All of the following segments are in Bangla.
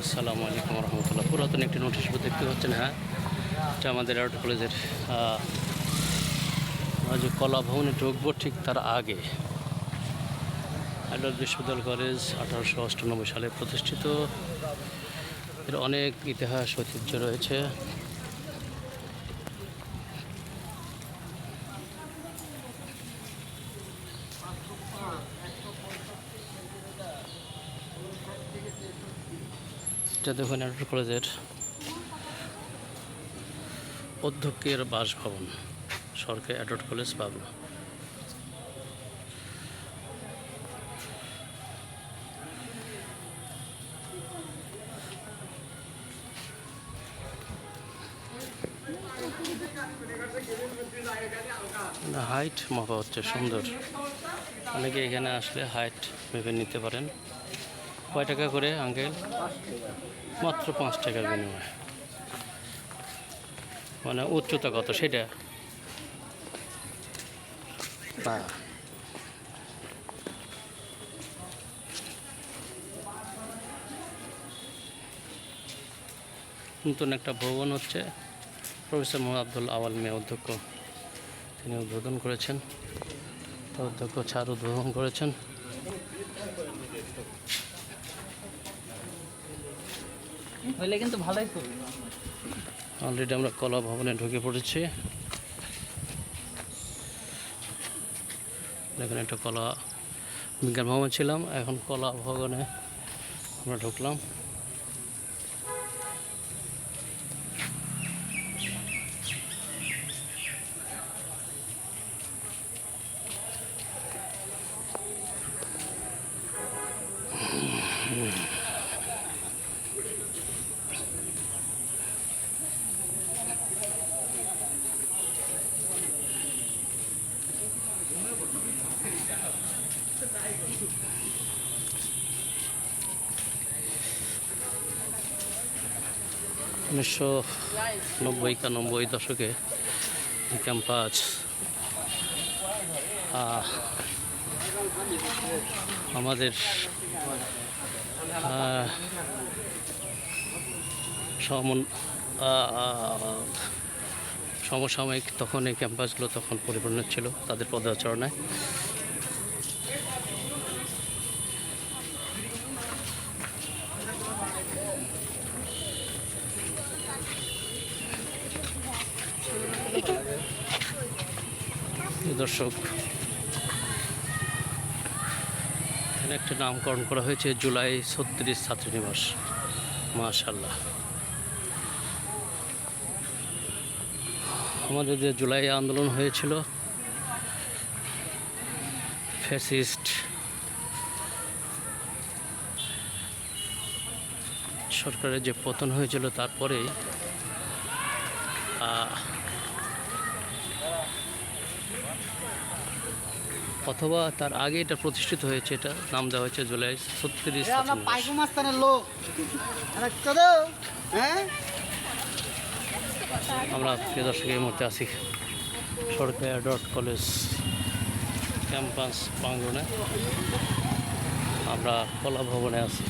আসসালামু আলাইকুম রহমতুল্লাহ। পুরাতন একটি নোটিশ বোর্ড দেখতে পাচ্ছেন হ্যাঁ এটা আমাদের আর্ট কলেজের যে কলা ভবনে ঢুকবো ঠিক তার আগে। আইডল বিশ্ববিদ্যালয় কলেজ আঠারোশো অষ্টানব্বই সালে প্রতিষ্ঠিত। এর অনেক ইতিহাস, ঐতিহ্য রয়েছে। এটা দেখুন আর্ট কলেজের অধ্যক্ষের বাসভবন, সরকারি অ্যাডট কলেজ পাবনা হাইট মাপা হচ্ছে সুন্দর। অনেকে এখানে আসলে হাইট ভেবে নিতে পারেন। কয় টাকা করে আঙ্কেল মাত্র পাঁচ টাকার বিনিময়ে। মানে উচ্চতা কত সেটা? নতুন একটা ভবন হচ্ছে। প্রফেসর মোহাম্মদ আব্দুল আওয়াল মিয়া অধ্যক্ষ। তিনি উদ্বোধন করেছেন। অধ্যক্ষ ছাড় উদ্বোধন করেছেন। হইলে কিন্তু ভালোই অলরেডি আমরা কলা ভবনে ঢুকে পড়েছি। এখানে একটা কলা বিজ্ঞান ভবনে ছিলাম, এখন কলা ভবনে আমরা ঢুকলাম। উনিশশো নব্বই, একানব্বই দশকে ক্যাম্পাস আমাদের সমসাময়িক তখন এই ক্যাম্পাসগুলো তখন পরিপূর্ণ ছিল তাদের পদাচরণায় দর্শক, এখানে একটা নামকরণ করা হয়েছে, জুলাই ছত্রিশ ছাত্রীনিবাস। মাশাল্লাহ আমাদের যে জুলাই আন্দোলন হয়েছিল, ফ্যাসিস্ট সরকারের যে পতন হয়েছিল, তারপরেই অথবা তার আগে এটা প্রতিষ্ঠিত হয়েছে এটা নাম দেওয়া হয়েছে জুলাই ছত্রিশ লোক। হ্যাঁ? আমরা প্রিয় দর্শক এই মুহূর্তে আছি সরকারি ডট কলেজ ক্যাম্পাস প্রাঙ্গনে আমরা কলা ভবনে আছি।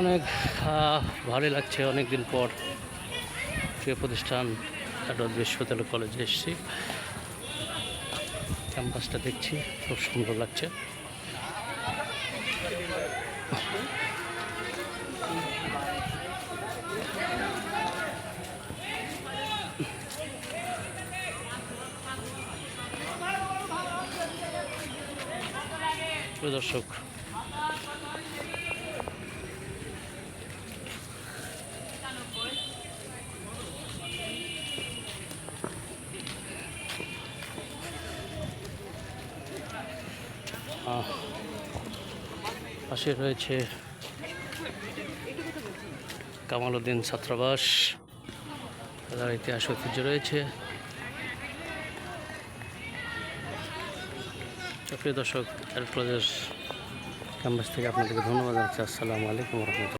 অনেক ভালোই লাগছে। অনেক দিন পর প্রিয় প্রতিষ্ঠান অ্যাডট বিশ্ববিদ্যালয় কলেজে এসেছি। ক্যাম্পাসটা দেখছি, খুব সুন্দর লাগছে। প্রিয় দর্শক। পাশে রয়েছে কামাল উদ্দিন ছাত্রাবাস। তার ইতিহাস ঐতিহ্য রয়েছে। প্রিয় দর্শক এয়ারপ্লাজের ক্যাম্পাস থেকে আপনাদেরকে ধন্যবাদ জানাচ্ছি। আসসালামু আলাইকুম রহমতুল্লাহ।